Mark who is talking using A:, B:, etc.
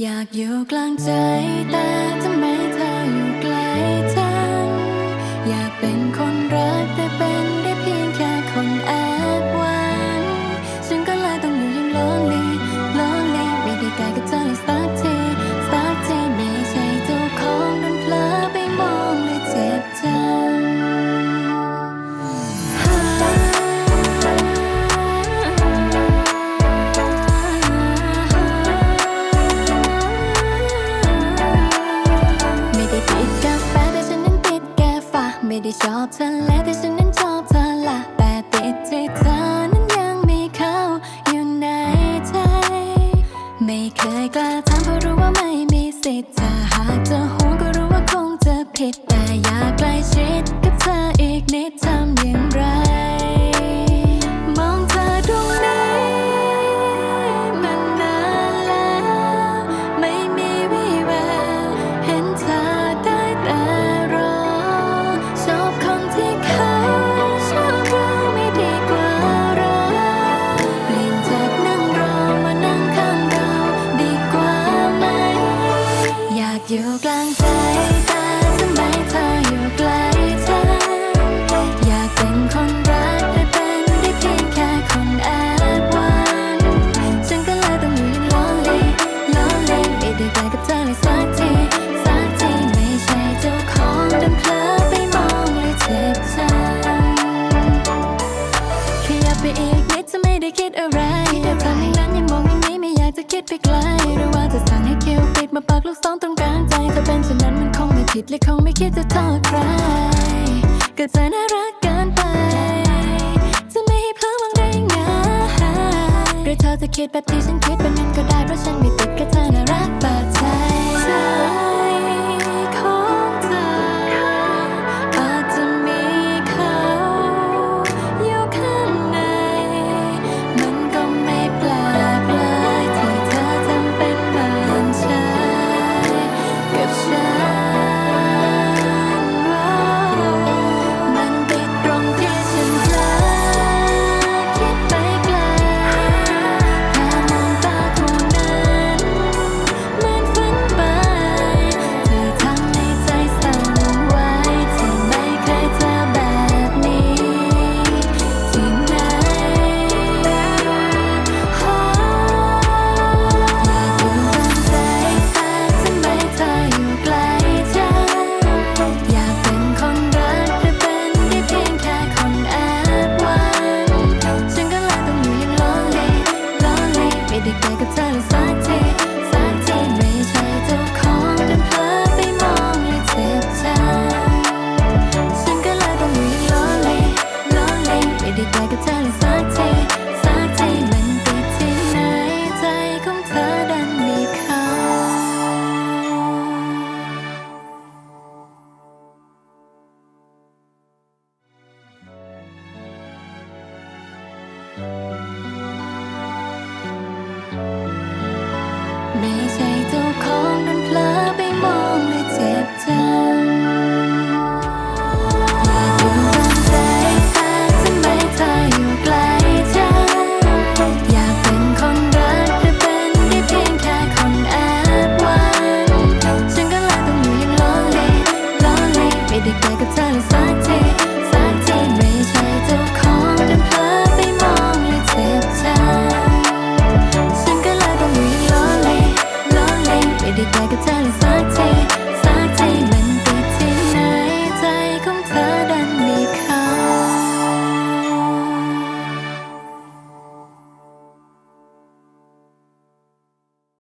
A: อยากอยู่กลางใจแต่ ไม่ได้ชอบเธอแลแต่ฉันนั้นชอบเธอละแต่ติดที่เธอนั้นยังมีเขาอยู่ในใจ ไม่เคยกล้าถามเพราะรู้ว่าไม่มีสิทธิ์ถ้าหากจะห่วงก็รู้ว่าคงจะผิดแต่อยากใกล้ชิดกับ อยู่กลางใจแต่ทำไมเธออยู่ไกลจังอยากเป็นคนรักแต่เป็นได้เพียงแค่คนแอบหวังฉันก็เลยต้องอยู่อยัง lonely lonely ไม่ได้ใกล้กับเธอเลยสักทีสักทีไม่ใช่เจ้าของดันเผลอไปมองเลยเจ็บใจขยับไปอีกนิดจะไม่ได้คิดอะไรแต่ครั้งนั้นยังมองอย่างนี้ไม่อยากจะคิดไปไกลหรือว่าจะสั่งให้คิวปิดมาปักลูกศรตรง ดและคงไม่คิดจะโทษใคร ก็จะน่ารักเกินไป จะไม่ให้เพลอวางได้ไงหรือเธอจะคิดแบบที่ฉันคิดแบบนั้นก็ได้เพราะฉันไม่ ไม่ใช่เจ้าของนั้นเพลอ like a telescope.